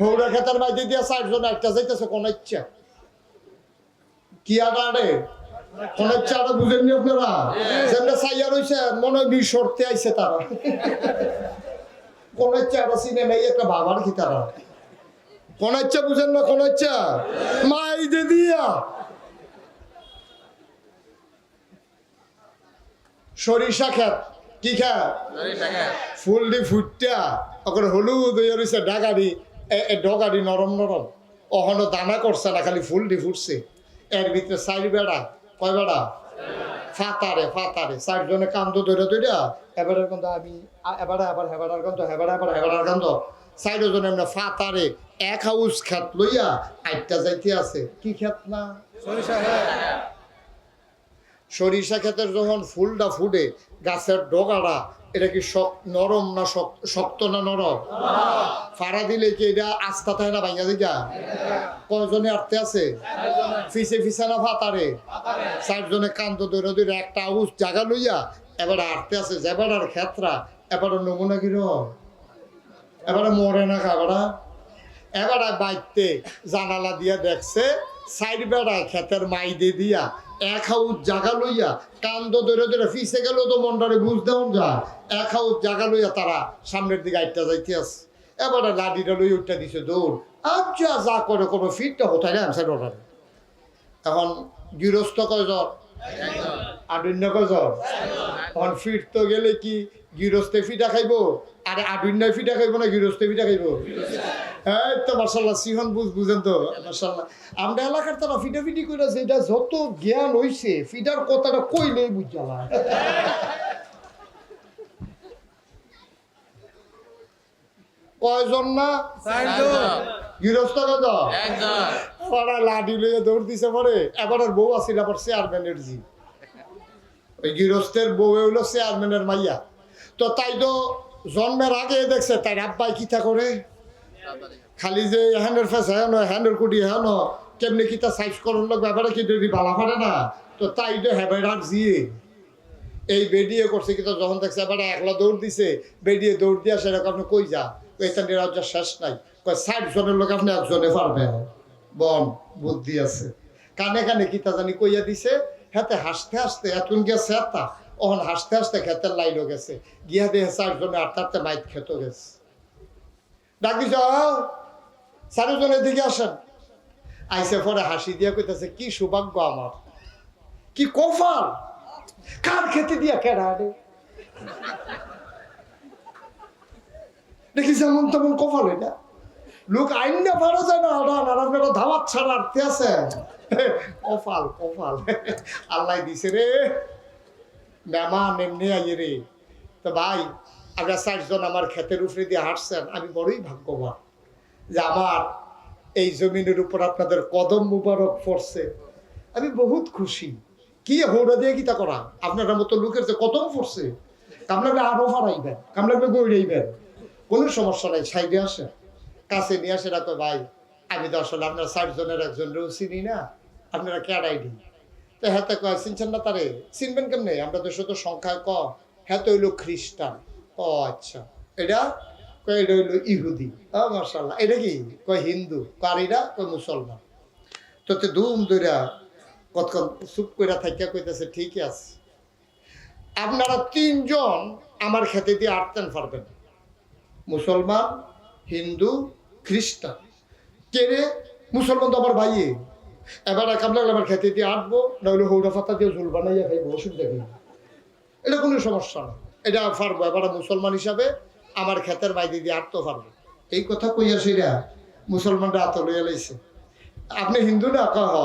হৌরা খেতার বাইতে দিয়া চারজন একটা যাইতেছে কোন ইচ্ছা? কি আডারে কোন ইচ্ছা আডা বুঝেননি আপনারা? যেমন চাইয়া রয়েছে মনে হয় বিষ সরতে আইছে তারা। কোন ইচ্ছা আডা চিনে নাই একটা বাবার কি তারা? কোন ইচ্ছা বুঝেন না কোন ইচ্ছা? মাই দে দিয়া। সরিষা খেত কি খেত? ফুল দি ফুটটা ওখানে হলুদ হয়ে রয়েছে ডাগাড়ি ডগাড়ি নরম নরম। অহনো দানা করছে না খালি ফুল দি ফুটছে। এর ভিতরে চারি বেড়া। কয় বেড়া? ফাতারে ফাতারে। চারজনে কান্দ ধরে ধরে এবারে কিন্তু আমি এবারে আবার হেবাড়ার গন্ধ হেবাড়া আবার হেবাড়ার গন্ধ। চারজনে আমরা ফাতারে এক হাউস খেত লইয়া আটটা যাইতে আছে। কি খেত না? সরিষা ক্ষেতের যখন ফুলটা ফুটে গাছের ডগাটা এটা কি নরম না শক- শক্ত না নরম? ফাড়া দিলে কি এটা আস্থা থাকে না ভাঙা দিকা কয়জনে আটতে আছে? ফিসে ফিসা না ফাতারে? চারজনে কান্ত দৈরা দৈরা একটা আউস জায়গা লইয়া এবার আটতে আছে যেবার আর ক্ষেত্রা এবার নমুনা কিরম এবারে মরে না খাবারা এবারে বাইতে জানালা দিয়া দেখছে সাইড বেড়ায় ক্ষেতের দিয়ে দিয়া এক হাউস জাগা লইয়া কান্দ ধরে ধরে ফিসে গেল তো মনটারে বুঝ দেওয়া যা। এক হাউস জাগা লইয়া তারা সামনের দিকে আইটা যাইতে আছে। এবারে লাডিটা লই উঠটা দিছে দৌড়। আচ্ছা যা যা করে কোনো ফিটটা হতাই না সাইড ওঠার এখন গৃহস্থ কয়জন? আডুন্য কয়জন? এখন ফিট তো গেলে কি গৃহস্থে ফিটা খাইবো? আরে আডুন্যায় ফিটা খাইবো না গৃহস্থে ফিটা খাইবো? এই তো মার্শাল্লাহ সিহন বুঝ বুঝেন তো মার্শাল্লাহ আমরা এলাকার তারা ফিটা ফিটি করে যেটা যত জ্ঞান হইছে ফিটার কথাটা কইলেই বুঝালা কয়জন না? গৃহস্থ কত পড়া লাডি লইয়া দৌড় দিছে পরে এবার ওর বউ আসিল আবার চেয়ারম্যানের জি। ওই গৃহস্থের বউ হইল চেয়ারম্যানের মাইয়া। তো তাই তো জন্মের আগে দেখছে তাই আব্বাই কিতা করে? খালি যে হ্যান্ডের ফেস হ্যাঁ হ্যান্ডের কুটি হ্যাঁ কেমনি কিতা সাইজ করুন লোক ব্যাপারে কি যদি বালা পারে না? তো তাই তো হ্যাবেডার জিয়ে এই বেডিয়ে করছে কিন্তু যখন দেখছে এবারে একলা দৌড় দিছে, বেডিয়ে দৌড় দিয়া সেরকম আপনি কই যা? ওইখানে রাজ্য শেষ নাই। কয় ষাট জনের লোক আপনি একজনে পারবে? বন, বুদ্ধি আছে। কানে কানে কিতা জানি কইয়া দিছে, হেতে হাসতে হাসতে, এতন গেছে এতা ওহন হাসতে হাসতে খেতের লাইনও গেছে। গিয়া দিয়ে চার জনে আটতে আটতে মাইক খেত গেছে। ডাক দিছ চারিজনের দিকে আসেন। আইসে পরে হাসি দিয়া কইতাছে, কি সৌভাগ্য আমার। কি কফাল কার খেতে দিয়া কেডা রে? যেমন তেমন কপাল এটা লোক আইন না পারা যায় না আড়ান আর আপনারা ধাওয়াত ছাড়া আছে। কপাল কপাল। আল্লাহ দিছে রে। মেমান এমনি আইয়ে রে। তো ভাই আমরা চারজন আমার ক্ষেতের উপরে দিয়ে হাঁটছেন, আমি বড়ই ভাগ্যবান যে আমার এই জমিনের উপর আপনাদের কদম মুবারক পড়ছে। আমি বহুত খুশি। কি হৌরা দিয়ে কিতা করা? আপনার মতো লোকের যে কদম পড়ছে কামলাবে আরও হারাইবেন কামলাবে গড়াইবেন। কোনো সমস্যা নাই, সাইডে আসে কাছে নিয়ে আসে না তো ভাই, আমি তো আসলে আপনার চারজনের একজন রয়েও চিনি না, আপনারা কেডাই দিন তো হ্যাঁ তো চিনছেন না তারে? চিনবেন কেমনে? আমরা তো শুধু সংখ্যায় কম হ্যাঁ তো হইল খ্রিস্টান। ও আচ্ছা। এটা কয় এটা হইল ইহুদি। ও মার্শাল্লাহ এটা কি? কয় হিন্দু। কারিরা কয় মুসলমান। তো ধুম দইরা কতক্ষণ চুপ করে থাকিয়া কইতেছে, ঠিকই আছে। আপনারা তিনজন আমার খেতে দিয়ে আটতেন পারবেন। মুসলমান, হিন্দু, খ্রিস্টান। কে রে মুসলমান তো আমার ভাইয়ে। এবার একাম লাগলে আমার খেতে দিয়ে আটবো নইলে হৌড়া পাতা দিয়ে ঝুল বানাইয়া খাইবো অসুবিধা নেই এটা কোনো সমস্যা না। এটা পারব এবার মুসলমান হিসাবে আমার ক্ষেতের বাইরে দিয়ে আটতে পারব এই কথা কইয়া সেটা মুসলমানরা আত লইয়া লাইছে। আপনি হিন্দু না? ক হ।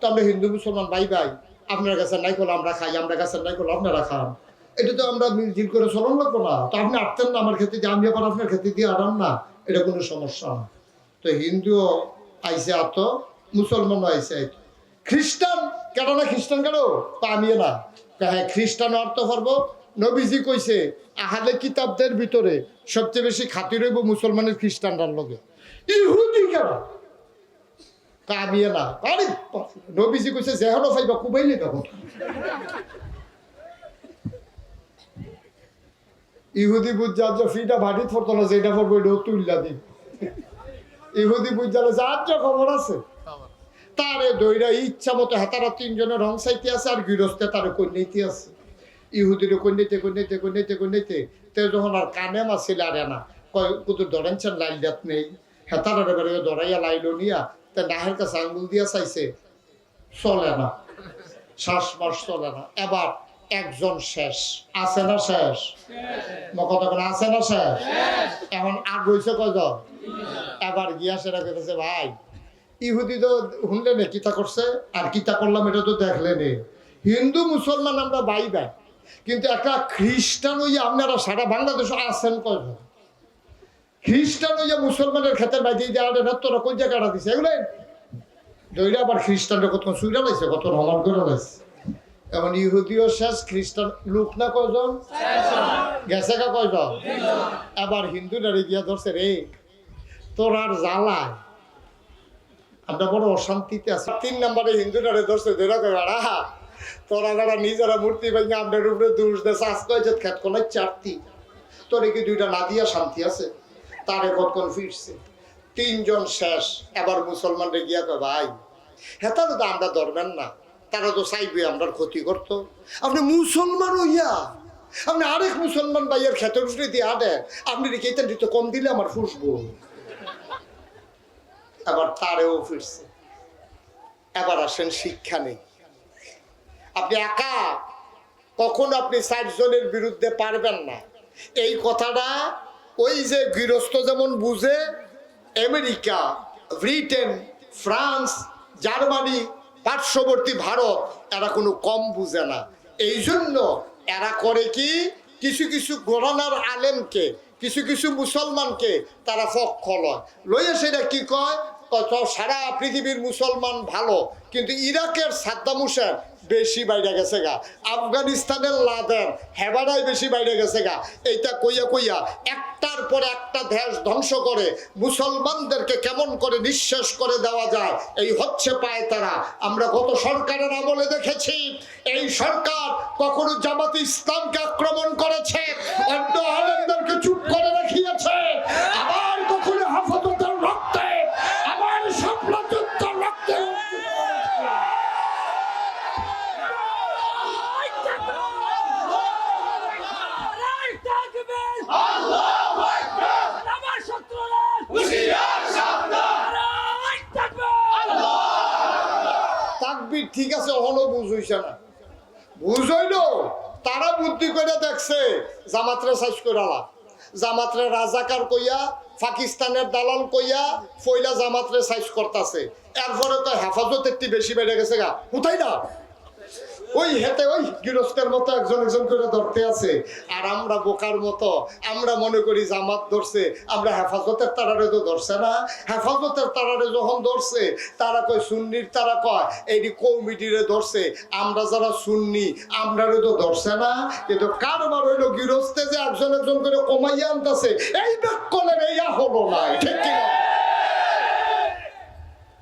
তো আমরা হিন্দু মুসলমান ভাই ভাই, আপনার কাছে নাই করল আমরা খাই, আমরা কাছে নাই করল আপনারা খান। এটা তো আমরা মিলজিল করে চলন লাগবো না। তো আপনি আটতেন না আমার ক্ষেত্রে আমি আবার আপনার ক্ষেত্রে দিয়ে আটান না? এটা কোনো সমস্যা না। তো হিন্দুও আইসে আত, মুসলমানও আইসে আইত। খ্রিস্টান, কেন না খ্রিস্টান কেন? তা আমি না। হ্যাঁ খ্রিস্টান অর্থ করব নবীজি কইছে, আহালে কিতাবদের ভিতরে সবচেয়ে বেশি খাতির হইব মুসলমানের খ্রিস্টানরার লগে। ইহুদি কেন? আমি না নবীজি কইছে ফাইবা ইহুদি বুঝ যা ফিটা না, যেটা এটাও তুললা দিন ইহুদি বুঝালে যার যা খবর আছে, তারে দইরা ইচ্ছা মতো হেতারা তিনজনের রং সাইতে আছে আর গৃহস্থে তারে কন্যাইতে আছে। ইহুদির কন্যাইতে কন্যাইতে কন্যাইতে কন্যাইতে তে যখন আর কানে মাছিল আরে না কয়, কুতুর ধরেনছেন লাইল দাঁত নেই? হেতারা বেড়ে ধরাইয়া লাইলো নিয়া, তে নাহের কাছে আঙ্গুল দিয়া চাইছে, চলে না, শ্বাস মাস চলে না। এবার একজন শেষ। আছে না শেষ? কোন আছে না শেষ? এখন আগ হয়েছে কয়জন? এবার গিয়া সেটা কেটেছে ভাই, ইহুদি তো শুনলে নে, কিতা করছে? আর কিতা করলাম, এটা তো দেখলে নে। হিন্দু, মুসলমান আমরা বাই ভাই কিন্তু একটা খ্রিস্টান হইয়া আপনারা সারা বাংলাদেশে আছেন কয়জন? খ্রিস্টান হইয়া মুসলমানের ক্ষেত্রে বাইতে দেওয়া না, তোরা কোন জায়গাটা দিছে? এগুলো দইরা আবার খ্রিস্টানরা কত সুইরা লাইছে, কত রমান করে লাইছে। এমন ইহুদিও শেষ, খ্রিস্টান লোক না কয়জন? গেছে কা কয়জন? আবার হিন্দুরা ধরছে রে। তোর আর জ্বালায়। আমরা বড় অশান্তিতে আছি। তিন নম্বরে হিন্দুরা ধরছে তোরা যারা নিজেরা মূর্তি ভেঙে আপনার উপরে দোষ দেশে আজকে যে খেত কোনো চারটি তোরে কি দুইটা না দিয়া শান্তি আছে? তারে কতক্ষণ ফিরছে? তিনজন শেষ, এবার মুসলমানরে গিয়া কয়, ভাই হ্যাঁ তো আমরা ধরবেন না। তারা তো চাইবে আমরা ক্ষতি করতো। আপনি মুসলমান হইয়া, আপনি আরেক মুসলমান ভাইয়ের ক্ষেতের উপরে দিয়ে দেন আপনি এটা দিতে কম দিলে আমার ফুসবো। এবার তারেও ফিরছে। এবার আসেন শিক্ষা নেই। আপনি একা? কখন আপনি ষাটজনের বিরুদ্ধে পারবেন না। এই কথাটা ওই যে গৃহস্থ যেমন বুঝে, আমেরিকা, ব্রিটেন, ফ্রান্স, জার্মানি, পার্শ্ববর্তী ভারত, এরা কোনো কম বুঝে না। এই জন্য এরা করে কি? কিছু কিছু গোরানার আলেমকে, কিছু কিছু মুসলমানকে তারা পক্ষ লয় লইয়া সেটা কি কয়? সারা পৃথিবীর মুসলমান ভালো, কিন্তু ইরাকের সাদ্দাম হুসেন বেশি বাইরে গেছে গা। আফগানিস্তানের লাদেন হেবারাই বেশি বাইরে গেছে গা। এইটা কইয়া কইয়া একটার পর একটা দেশ ধ্বংস করে মুসলমানদেরকে কেমন করে নিঃশ্বাস করে দেওয়া যায়, এই হচ্ছে পায় তারা। আমরা গত সরকারের আমলে দেখেছি, এই সরকার কখনো জামাত ইসলামকে আক্রমণ করেছে, অন্য চুপ করে রাখিয়েছে আবার কখনো হাফাজতের রক্তে আবার সাম্রাজ্যত্বের রক্তে তাকবির ঠিক আছে, হলো, বুঝ হইছে না। বুঝ হইল, তারা বুদ্ধি করে দেখছে, জামাতরে সাইজ করালা জামাতরে রাজাকার কইয়া, পাকিস্তানের দালাল কইয়া, ফইলা জামাতরে সাইজ করতেছে। এরপরে তো হেফাজত একটি বেশি বেড়ে গেছে গা। কোথায় না? ওই হেতে ওই গৃহস্থের মতো একজন একজন করে ধরতে আছে। আর আমরা বোকার মতো, আমরা মনে করি জামাত ধরছে, আমরা হেফাজতের তারারে তো ধরছে না। হেফাজতের তারারে যখন ধরছে, তারা কয় সুন্নির তারা কয় এইটি কৌমিটিরে ধরছে, আমরা যারা সুন্নি, আমরারে তো ধরছে না। কিন্তু কারবার হইল গৃহস্থে যে একজন একজন করে কমাইয়া আনতেছে, এই বেকলের এইয়া হলো না ঠিক কিনা?